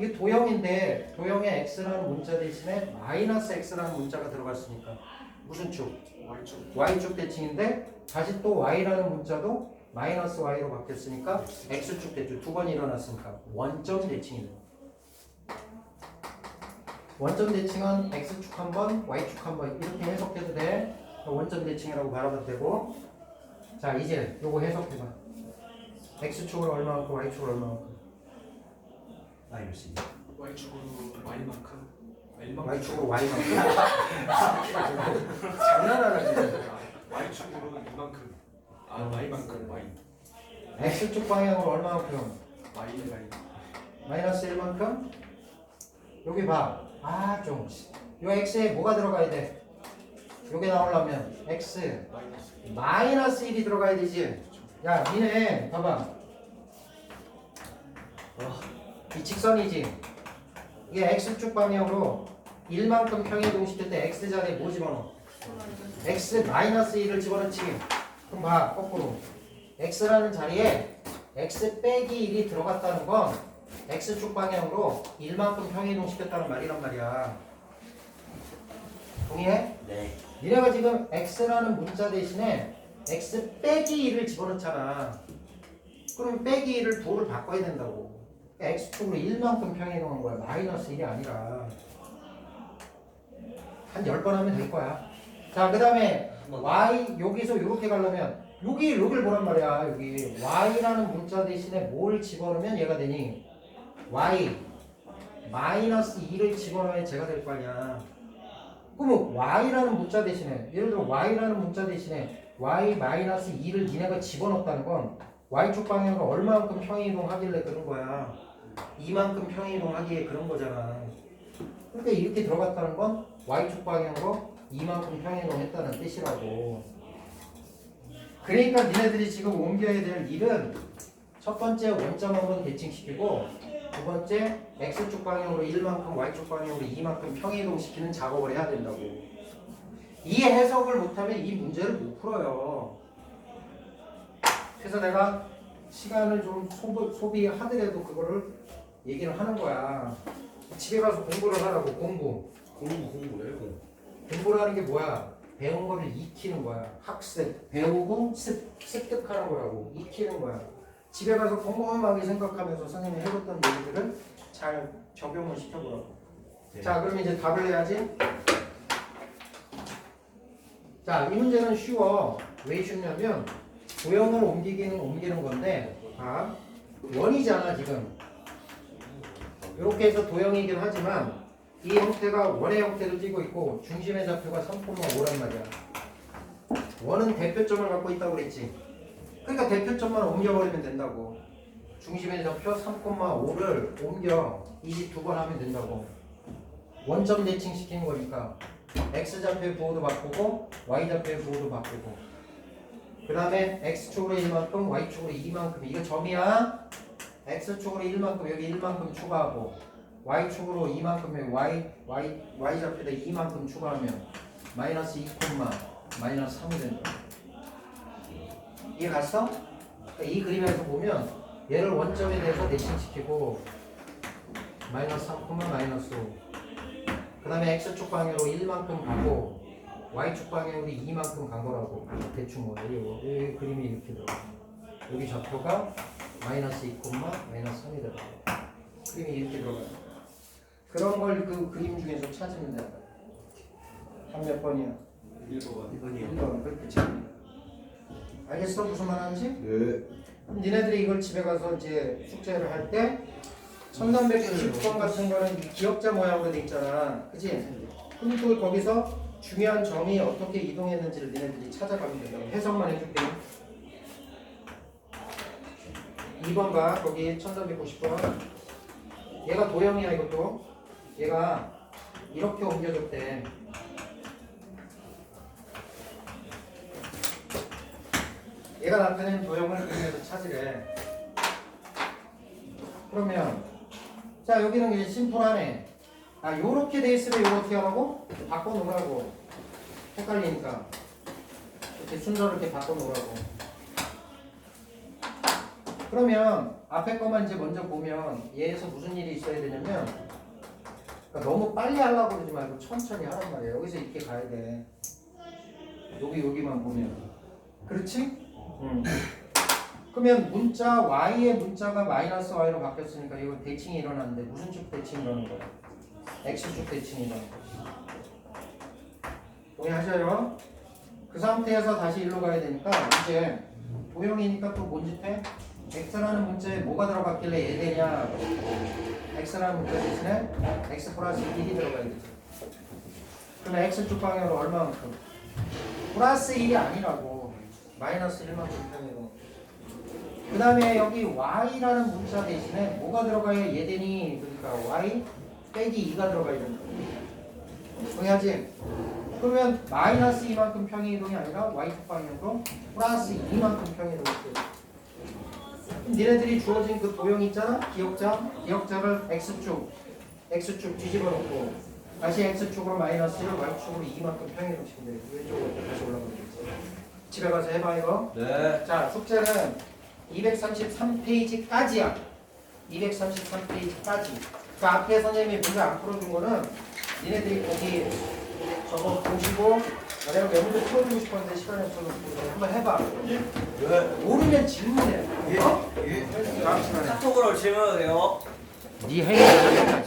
이게 도형인데 도형에 x라는 문자 대신에 마이너스 x라는 문자가 들어갔으니까 무슨 축? Y축 y축 대칭인데 다시 또 y라는 문자도 마이너스 y로 바뀌었으니까 x축 대칭 두 번 일어났으니까 원점 대칭이에요. 원점 대칭은 x축 한 번, y축 한 번 이렇게 해석해도 돼. 원점 대칭이라고 바라봐도 되고 자 이제 요거 해석해봐. x축으로 얼마만큼, y축으로 얼마만큼 마이너스 2 Y축으로 Y만큼? L만큼? Y축으로 y만큼? 장난하나 지금. Y축으로 이만큼. 아 Y만큼 Y. x축 방향으로 얼마만큼 Y Y. 마이너스 1만큼? 여기 봐. 아, 좀. 요 x에 뭐가 들어가야 돼? 요게 나오려면 x. 마이너스 마이너스 1이 들어가야 되지. 야, 니네 봐봐. 이 직선이지. 이게 x축 방향으로 1만큼 평행 이동시킬 때 x 자리에 뭐 집어넣어? x 마이너스 1을 집어넣지. 그럼 봐, 거꾸로. x라는 자리에 x 빼기 1이 들어갔다는 건 x축 방향으로 1만큼 평행 이동시켰다는 말이란 말이야. 동의해? 네 니네가 지금 x라는 문자 대신에 x 빼기 1을 집어넣잖아. 그럼 빼기 1을 도를 바꿔야 된다고. X축으로 1만큼 평행이동한 거야. 마이너스 1이 아니라. 한 10번 하면 될 거야. 자, 그 다음에 y 여기서 이렇게 가려면 여기 여기를 보란 말이야. 여기 y라는 문자 대신에 뭘 집어넣으면 얘가 되니? y 마이너스 2를 집어넣어야 제가 될 거 아니야. 그러면 y라는 문자 대신에 예를 들어 y라는 문자 대신에 y 마이너스 2를 니네가 집어넣었다는 건 y축 방향으로 얼마만큼 평행이동하길래 그런 거야. 이만큼 평행이동하기에 그런 거잖아. 그러니까 이렇게 들어갔다는 건 y축 방향으로 이만큼 평행이동했다는 뜻이라고. 그러니까 니네들이 지금 옮겨야 될 일은 첫 번째 원점 한번 대칭시키고 두 번째 x축 방향으로 1만큼 y축 방향으로 2만큼 평행이동시키는 작업을 해야 된다고. 이 해석을 못하면 이 문제를 못 풀어요. 그래서 내가 시간을 좀 소비, 소비하더라도 그거를 얘기를 하는 거야. 집에 가서 공부를 하라고 공부. 공부 공부래 공부 공부를 하는 게 뭐야? 배운 거를 익히는 거야. 학습, 배우고 습, 습득하는 거라고. 익히는 거야. 집에 가서 꼼꼼하게 생각하면서 선생님이 해줬던 얘기들을 잘 적용을 시켜보라고. 네. 자, 그럼 이제 답을 해야지. 자, 이 문제는 쉬워. 왜 쉽냐면 도형을 옮기기는 옮기는 건데, 아, 원이잖아 지금. 이렇게 해서 도형이긴 하지만 이 형태가 원의 형태를 띠고 있고 중심의 좌표가 3,5란 말이야. 원은 대표점을 갖고 있다고 그랬지. 그러니까 대표점만 옮겨버리면 된다고. 중심의 좌표 3,5를 옮겨 22번 하면 된다고. 원점 대칭 시키는 거니까 x 좌표의 부호도 바꾸고 y 좌표의 부호도 바꾸고 그 다음에 x축으로 1만큼 y축으로 2만큼 이거 점이야 x축으로 1만큼 여기 1만큼 추가하고 y축으로 2만큼 y, y, y 좌표에다 2만큼 추가하면 마이너스 2, 마이너스 3이 된다 이해 갔어? 그러니까 이 그림에서 보면 얘를 원점에 대해서 대칭시키고 마이너스 3, 마이너스 5. 그 다음에 x축 방향으로 1만큼 가고 y축 방향으로 2만큼 간 거라고 대충 뭐 여기, 뭐, 여기 그림이 이렇게 들어가 여기 좌표가 마이너스 2, 마이너스 3이 들어가 그림이 이렇게 들어가요 그런 걸 그 그림 중에서 찾으면 된다 한몇 번이야? 1번 1번이요 1번 그렇게 찾으면 돼. 알겠어? 무슨 말 하는지? 네 그럼 니네들이 이걸 집에 가서 이제 숙제를 할때 1390번 같은 거는 이 기억자 모양으로 돼 있잖아. 그치? 그럼 또 거기서 중요한 점이 어떻게 이동했는지를 니네들이 찾아가면 돼요. 해석만 해줄게. 2번 봐. 거기 1390번. 얘가 도형이야 이것도. 얘가 이렇게 옮겨줬대. 얘가 나타낸 도형을 그림에서 찾으래. 그러면 자 여기는 이제 심플하네. 아 요렇게 돼 있으면 어떻게 하라고? 바꿔 놓으라고. 헷갈리니까 이렇게 순서를 이렇게 바꿔 놓으라고. 그러면 앞에 거만 이제 먼저 보면 얘에서 무슨 일이 있어야 되냐면 그러니까 너무 빨리 하려고 그러지 말고 천천히 하란 말이야. 여기서 이렇게 가야 돼. 여기 여기만 보면. 그렇지? 응. 그러면 문자 y의 문자가 마이너스 y로 바뀌었으니까 이거 대칭이 일어났는데 무슨 축 대칭이 일어나는 거야? X축 대칭이 일어나는 거야. 동의하셔요? 그 상태에서 다시 일로 가야 되니까 이제 도형이니까 또 뭔 짓 해? x라는 문자에 뭐가 들어갔길래 얘 되냐? x라는 문자 대신에 x 플러스 1이 들어가야 되지. 그러면 x축 방향으로 얼마만큼? 플러스 1이 아니라고 마이너스 1만큼 편이고 그 다음에 여기 y라는 문자 대신에 뭐가 들어가야 얘 되니? 그러니까 y 빼기 2가 들어가야 된다. 동의하지? 그러면 마이너스 2만큼 평행 이동이 아니라 y축 방향으로 플러스 2만큼 평행 이동이 돼. 니네들이 주어진 그 도형 있잖아? 기억자? 기억자를 x축, x축 뒤집어 놓고 다시 x축으로 마이너스를 y축으로 2만큼 평행 이동시키면 돼. 왼쪽으로 다시 올라가면 되지. 집에 가서 해봐 이거. 네. 자, 숙제는 233페이지까지야. 233페이지까지. 그 앞에 선생님이 문제 안 풀어준 거는 니네들이 거기 저거 보시고 아, 내가 왜 문제 풀어주고 싶었는데 시간이 없어서 한번 해봐. 네. 모르면 질문해. 예. 어? 예. 다음 시간에. 카톡으로 질문해도 돼요? 네 하잖아.